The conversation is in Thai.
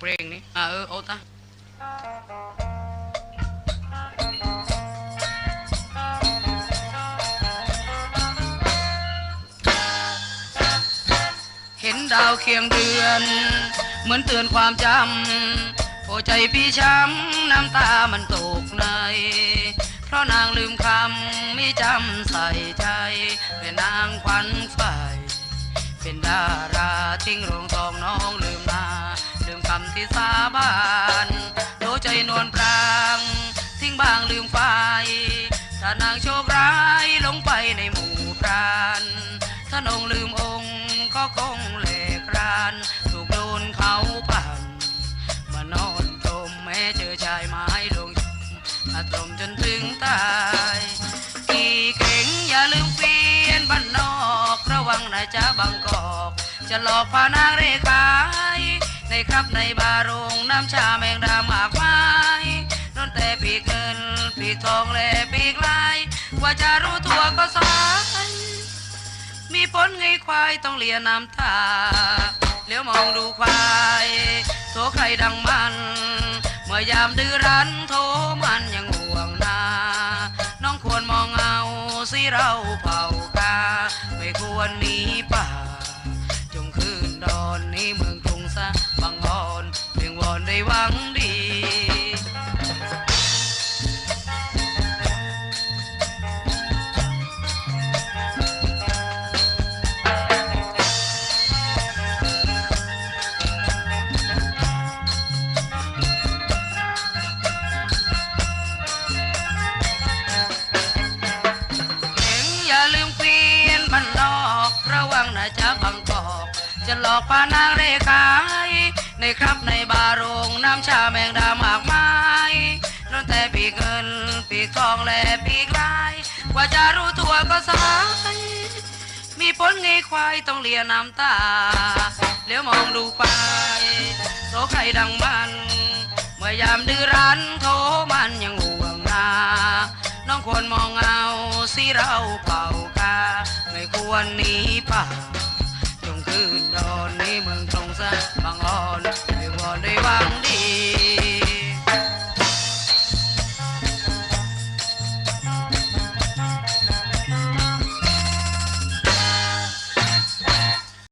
เพลงนี้อ่าเออเอตาเห็นดาวเคียงเดือน เหมือนเตือนความจำหัวใจพี่ช้ำน้ำตามันตกใน เพราะนางลืมคำไม่จำใส่ใจเป็นนางควันไฟเป็นดาราทิ้งโรงทองน้องลืมนา ลืมคำที่สาบานโดใจนวลปรางทิ้งบางลืมไฟถ้านางโชคร้ายลงไปในหมู่พรานถ้านองลืมองค์ก็คงเหลกราน ถูกโดนเขาปั่นมานอนจมแม้เจอชายไม้ลงอาตรมจนถึงตายกี่เก่งอย่าลืมเปียนบ้านนอก ระวังนะจ๊ะบางกอก จะหลอกพานางเรขาย ในครับในบาร์โรงน้ำชาแมงดาหมากไม้นนแต่ปีกเงินปีกทองและปีกลายกว่าจะรู้ตัวก็สายมีผลไงควายต้องเลียน้ำตาเลี้ยวมองดูควายโถใครดังมัน เมื่อยามดื้อรั้นโถมันยังห่วงนาน้องควรมองเอาสิเราเผากาไม่ควรหนีป่า นะจ๊ะบางกอกจะหลอกพานางเรขาย ในครับในบารงน้ำชาแมงดาหมากไม้นนแต่ปีเงิน ปีทองและปีกลายกว่าจะรู้ตัวก็สาย มีผลไงควายต้องเลียน้ำตาเลี้ยวมองดูควายโซใครดังมัน เมื่อยามดื้อรั้นโทมันยังห่วงนาน้องควรมองเอาสิเราเป่ากาไม่ควรหนีป่า